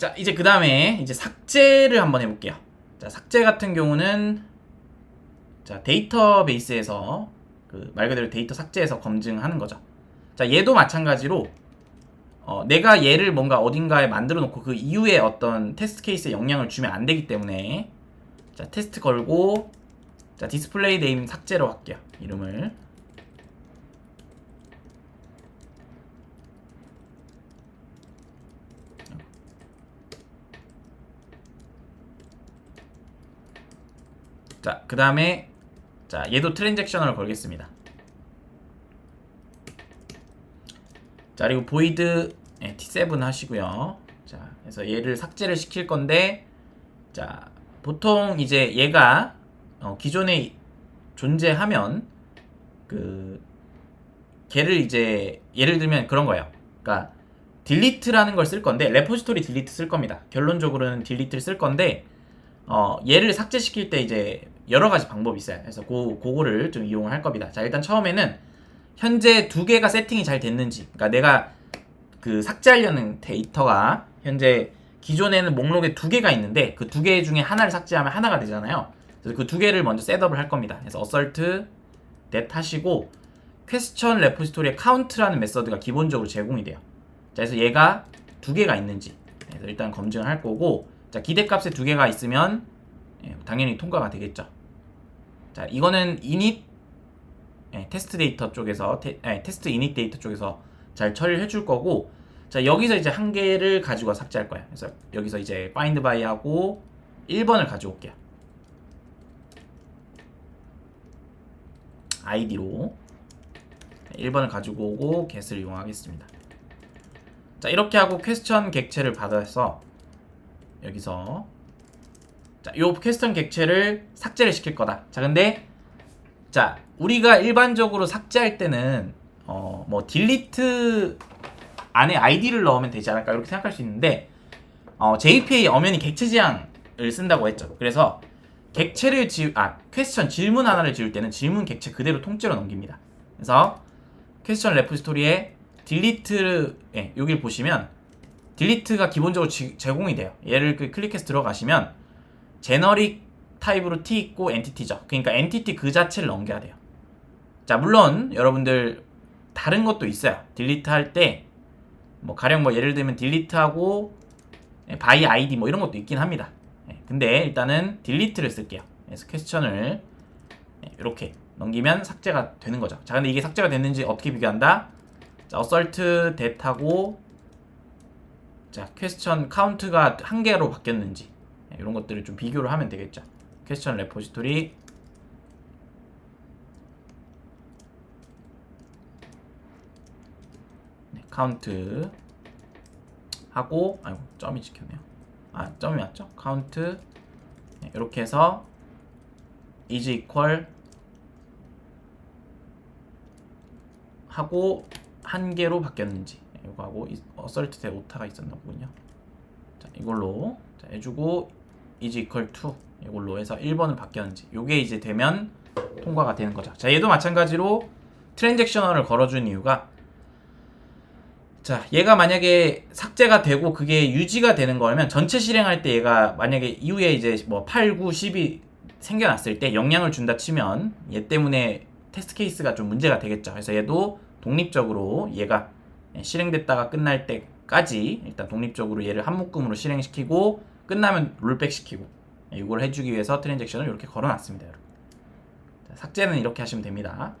자 이제 그 다음에 이제 삭제를 한번 해볼게요. 자 삭제 같은 경우는 자 데이터베이스에서 그 말 그대로 데이터 삭제해서 검증하는 거죠. 자 얘도 마찬가지로 어, 내가 얘를 뭔가 어딘가에 만들어 놓고 그 이후에 어떤 테스트 케이스에 영향을 주면 안 되기 때문에 자 테스트 걸고 자 디스플레이 네임 삭제로 할게요 이름을 자, 그 다음에 자, 얘도 트랜잭셔널 걸겠습니다. 자, 그리고 보이드 예, T7 하시고요. 자, 그래서 얘를 삭제를 시킬 건데 자, 보통 이제 얘가 어, 기존에 존재하면 그 걔를 이제 예를 들면 그런 거예요. 그러니까 딜리트라는 걸 쓸 건데 레포지토리 딜리트 쓸 겁니다. 결론적으로는 딜리트를 쓸 건데 어, 얘를 삭제시킬 때 이제 여러 가지 방법이 있어요. 그래서 고, 그거를 좀 이용을 할 겁니다. 자, 일단 처음에는 현재 두 개가 세팅이 잘 됐는지, 그러니까 내가 그 삭제하려는 데이터가 현재 기존에는 목록에 두 개가 있는데 그 두 개 중에 하나를 삭제하면 하나가 되잖아요. 그래서 그 두 개를 먼저 셋업을 할 겁니다. 그래서 assert that 하시고 question repository의 count라는 메서드가 기본적으로 제공이 돼요. 자, 그래서 얘가 두 개가 있는지 그래서 일단 검증을 할 거고 자, 기대값에 두 개가 있으면 예, 당연히 통과가 되겠죠. 자, 이거는 init 예, 테스트 데이터 쪽에서 테, 예, 테스트 init 데이터 쪽에서 잘 처리를 해줄 거고 자 여기서 이제 한 개를 가지고 삭제할 거야. 그래서 여기서 이제 find by 하고 1번을 가져올게요. 아이디로 1번을 가지고 오고 get을 이용하겠습니다. 자 이렇게 하고 퀘스천 객체를 받아서 여기서 자, 요 퀘스천 객체를 삭제를 시킬 거다. 자, 근데 자, 우리가 일반적으로 삭제할 때는 어, 뭐 딜리트 안에 아이디를 넣으면 되지 않을까 이렇게 생각할 수 있는데 어, JPA 엄연히 객체 지향을 쓴다고 했죠. 그래서 객체를 지 아, 퀘스천 질문 하나를 지울 때는 질문 객체 그대로 통째로 넘깁니다. 그래서 퀘스천 레포지토리에 딜리트 예, 여기를 보시면 딜리트가 기본적으로 지- 제공이 돼요. 얘를 그 클릭해서 들어가시면 제너릭 타입으로 T 있고 엔티티죠. 그러니까 엔티티 그 자체를 넘겨야 돼요. 자, 물론 여러분들 다른 것도 있어요. 딜리트 할 때 뭐 가령 뭐 예를 들면 딜리트하고 바이 아이디 뭐 이런 것도 있긴 합니다. 예, 근데 일단은 딜리트를 쓸게요. 그래서 퀘스천을 이렇게 넘기면 삭제가 되는 거죠. 자, 근데 이게 삭제가 됐는지 어떻게 비교한다? 자, 어설트 데이하고 자, 퀘스천 카운트가 한 개로 바뀌었는지 네, 이런 것들을 좀 비교를 하면 되겠죠. 퀘스천 레포지토리 네, 카운트 하고 아이고 점이 찍혔네요. 아 점이 맞죠? 카운트 네, 이렇게 해서 is equal 하고 한 개로 바뀌었는지 네, 이거 하고 어설트 대 오타가 있었나 보군요. 자 이걸로 자, 해주고 is equal to 이걸로 해서 1번을 바뀌었는지 요게 이제 되면 통과가 되는 거죠. 자 얘도 마찬가지로 트랜잭셔널을 걸어준 이유가 자 얘가 만약에 삭제가 되고 그게 유지가 되는 거라면 전체 실행할 때 얘가 만약에 이후에 이제 뭐 8, 9, 10이 생겨났을 때 영향을 준다 치면 얘 때문에 테스트 케이스가 좀 문제가 되겠죠. 그래서 얘도 독립적으로 얘가 실행됐다가 끝날 때까지 일단 독립적으로 얘를 한 묶음으로 실행시키고 끝나면 롤백 시키고 이걸 해주기 위해서 트랜잭션을 이렇게 걸어놨습니다. 여러분. 자, 삭제는 이렇게 하시면 됩니다.